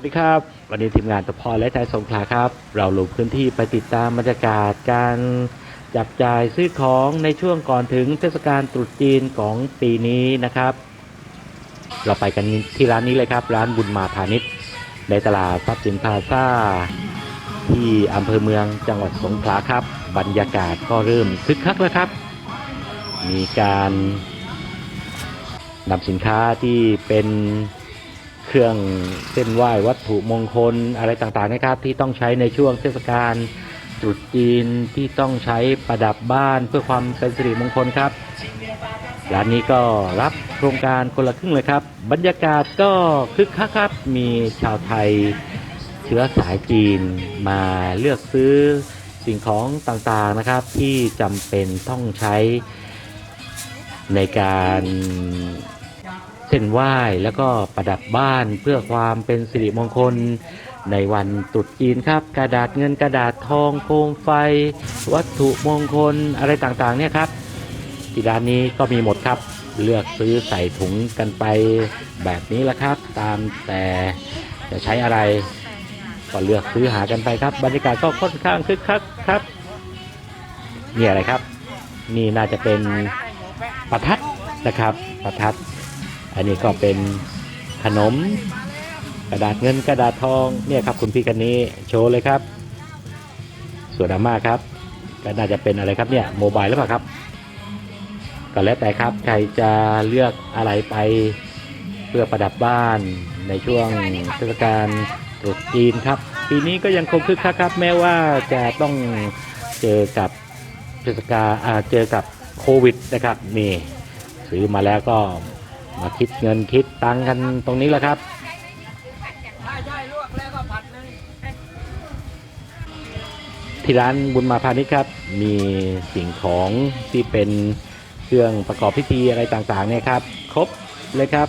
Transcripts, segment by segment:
สวัสดีครับ วันนี้ทีมงานตะพอและใจสงขลาครับ เราลงพื้นที่ไปติดตามบรรยากาศการจับจ่ายซื้อของในช่วงก่อนถึงเทศกาลตรุษจีนของปีนี้นะครับ เราไปกันที่ร้านนี้เลยครับ ร้านบุญมาพาณิชย์ ในตลาดทรัพย์สินพาซ่าที่อำเภอเมืองจังหวัดสงขลาครับ บรรยากาศก็เริ่มคึกคักแล้วครับ มีการนำสินค้าที่เป็น เครื่องเส้นไหว้วัตถุมงคลอะไรต่างๆนะครับ ที่ต้องใช้ในช่วงเทศกาลตรุษจีนที่ต้องใช้ประดับบ้านเพื่อความเป็นสิริมงคลครับร้านนี้ก็รับโครงการคนละครึ่งเลยครับ บรรยากาศก็คึกคักครับมีชาวไทยเชื้อสายจีนมาเลือกซื้อสิ่งของต่างๆนะครับ ที่จำเป็นต้องใช้ในการ เส้นไหว้แล้วก็ประดับบ้านเพื่อความเป็นสิริมงคลในวันตรุษจีนครับ กระดาษเงินกระดาษทองโคมไฟ วัตถุมงคลอะไรต่างๆเนี่ยครับที่ร้านนี้ก็มีหมดครับ เลือกซื้อใส่ถุงกันไปแบบนี้ละครับ ตามแต่จะใช้อะไร ก็เลือกซื้อหากันไปครับ บรรยากาศก็ค่อนข้างคึกคักครับนี่อะไรครับ นี่น่าจะเป็นประทัดนะครับ ประทัด อันนี้ก็เป็นขนมกระดาษเงินกระดาษทองเนี่ยครับคุณพี่กันนี้โชว์เลยครับ ส่วนอาม่าครับก็น่าจะเป็นอะไรครับเนี่ยโมบายหรือเปล่าครับ ก็แล้วแต่ครับใครจะเลือกอะไรไปเพื่อประดับบ้านในช่วงเทศกาลตรุษจีนครับ ปีนี้ก็ยังคงคึกคักครับ แม้ว่าจะต้องเจอกับเทศกาลเจอกับโควิดนะครับนี่ซื้อมาแล้วก็ มาคิดเงินคิดตังกันตรงนี้แหละครับที่ร้านบุญมาพาณิชย์ครับ มีสิ่งของที่เป็นเครื่องประกอบพิธีอะไรต่างๆเนี่ยครับ ครบเลยครับ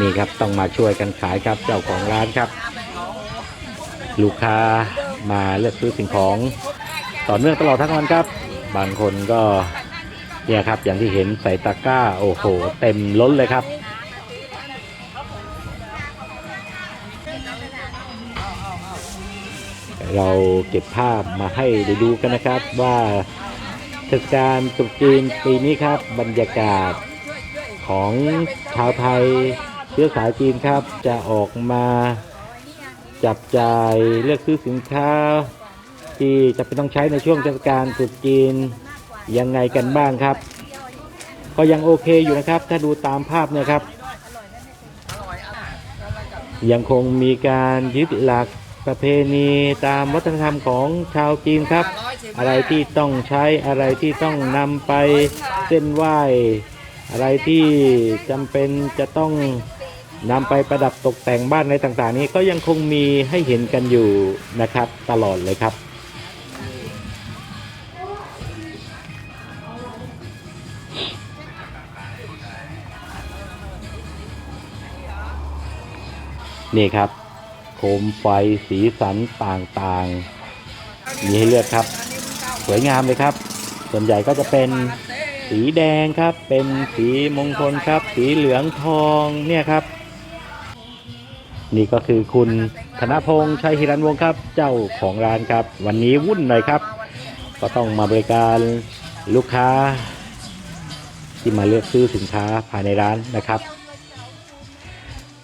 นี่ครับต้องมาช่วยกันขายครับเจ้าของร้านครับ ลูกค้ามาเลือกซื้อสิ่งของต่อเนื่องตลอดทั้งวันครับ บางคนก็ เนี่ยครับอย่างที่เห็นใส่ตะกร้า โอ้โห เต็มล้นเลยครับ เราเก็บภาพมาให้ได้ดูกันนะครับว่าเทศกาลตรุษจีนปีนี้ครับ บรรยากาศของชาวไทยเชื้อสายจีนครับจะออกมาจับจ่ายเลือกซื้อสินค้า ที่จะเป็นต้องใช้ในช่วงเทศกาลตรุษจีน ยังไงกันบ้างครับ ก็ยังโอเคอยู่นะครับ ถ้าดูตามภาพเนะครับ ยังคงมีการยึดหลักประเพณีตามวัฒนธรรมของชาวจีนครับ อะไรที่ต้องใช้อะไรที่ต้องนำไปเส้นไหว้ อะไรที่จำเป็นจะต้องนำไปประดับตกแต่งบ้านอะไรต่างๆ นี้ก็ยังคงมีให้เห็นกันอยู่นะครับตลอดเลยครับ นี่ครับ โคมไฟสีสันต่างๆ มีให้เลือกครับ สวยงามเลยครับ ส่วนใหญ่ก็จะเป็นสีแดงครับ เป็นสีมงคลครับ สีเหลืองทองเนี่ยครับ นี่ก็คือคุณธนพงษ์ชัยฮิรันวงศ์ครับ เจ้าของร้านครับ วันนี้วุ่นหน่อยครับ ก็ต้องมาบริการลูกค้า ที่มาเลือกซื้อสินค้าภายในร้านนะครับ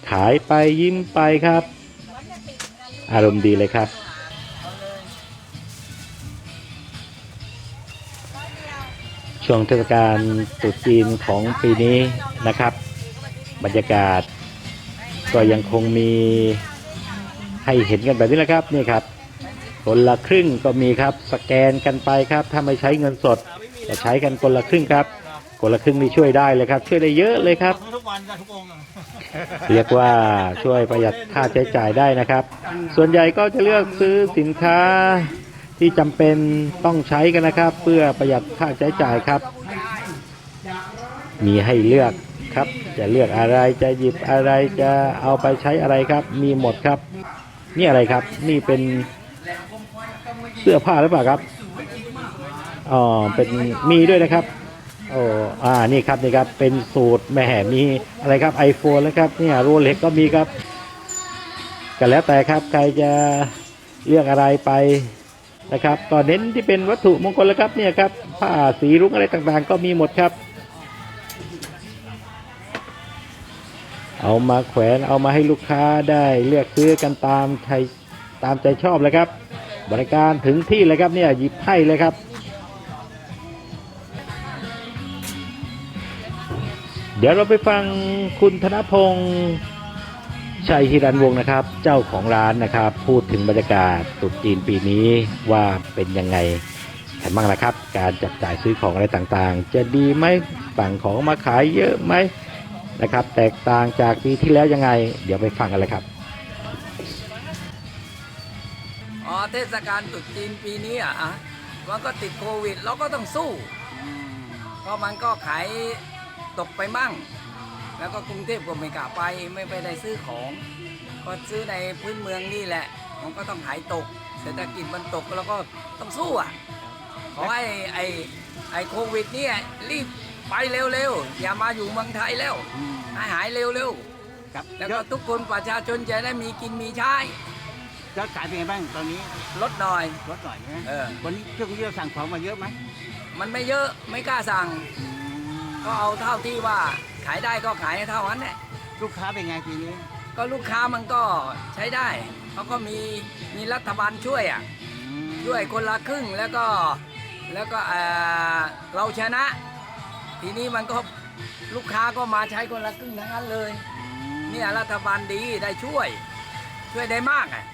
ขายไปยิ้มไปครับ อารมณ์ดีเลยครับ ช่วงเทศกาลตรุษจีนของปีนี้นะครับ บรรยากาศ ก็ยังคงมีให้เห็นกันแบบนี้แหละครับนี่ครับคนละครึ่งก็มีครับ สแกนกันไปครับ ถ้าไม่ใช้เงินสดจะใช้กันคนละครึ่งครับ คนละครึ่งนี่ช่วยได้เลยครับ ช่วยได้เยอะเลยครับ ทุกวันทุกองค์เรียกว่าช่วยประหยัดค่าใช้จ่ายได้นะครับ ส่วนใหญ่ก็จะเลือกซื้อสินค้าที่จำเป็นต้องใช้กันนะครับ เพื่อประหยัดค่าใช้จ่ายครับ มีให้เลือกครับ จะเลือกอะไรจะหยิบอะไรจะเอาไปใช้อะไรครับ มีหมดครับ นี่อะไรครับ นี่เป็นเสื้อผ้าหรือเปล่าครับอ๋อเป็นมีด้วยนะครับ โอ้อ่านี่ครับนี่ครับเป็นสูตรแม่มีอะไรครับ iPhone แล้วครับเนี่ยโรเล็กก็มีครับก็แล้วแต่ครับใครจะเลือกอะไรไปนะครับก็เน้นที่เป็นวัตถุมงคลแล้วครับเนี่ยครับผ้าสีรุ้งอะไรต่างๆ ก็มีหมดครับ เอามาแขวนเอามาให้ลูกค้าได้เลือกซื้อกันตามใจตามใจชอบเลยครับ บริการถึงที่เลยครับเนี่ยหยิบให้เลยครับ เดี๋ยวเราไปฟังคุณธนพงศ์ชัยฮิรันวงศ์นะครับ เจ้าของร้านนะครับ พูดถึงบรรยากาศตรุษจีนปีนี้ว่าเป็นยังไงกันบ้างนะครับ การจับจ่ายซื้อของอะไรต่างๆ จะดีไหมสั่งของมาขายเยอะไหมนะครับ แตกต่างจากปีที่แล้วยังไง เดี๋ยวไปฟังกันเลยครับอ๋อเทศกาลตรุษจีนปีนี้อะอะมันก็ติดโควิดเราก็ต้องสู้เพราะมันก็ขาย ตกไปมั่ง แล้วก็กรุงเทพก็ไม่กล้าไปไม่ไปได้ซื้อของก็ซื้อในพื้นเมืองนี่แหละ มันก็ต้องขายตก เศรษฐกิจมันตกแล้วก็ต้องสู้อะขอให้ไอ้ไอ้โควิดเนี่ยรีบไปเร็วๆ อย่ามาอยู่เมืองไทยแล้วให้หายเร็วครับๆแล้วยก็อดทุกคนประชาชนจะได้มีกินมีใช้ยอดขายเป็นไงบ้างตอนนี้ลดหน่อยลดหน่อยใช่ไหมเออวันนี้ช่วงนี้เราสั่งของมาเยอะไหมมันไม่เยอะไม่กล้าสั่ง ก็เอาเท่าที่ว่าขายได้ก็ขายเท่านั้นแหละลูกค้าเป็นไงปีนี้ ก็ลูกค้ามันก็ใช้ได้เขาก็มีมีรัฐบาลช่วยอะช่วยคนละครึ่งแล้วก็แล้วก็เอ่อเราชนะ ทีนี้มันก็ลูกค้าก็มาใช้คนละครึ่งทั้งนั้นเลยเนี่ยรัฐบาลดีได้ช่วย ช่วยได้มากอะ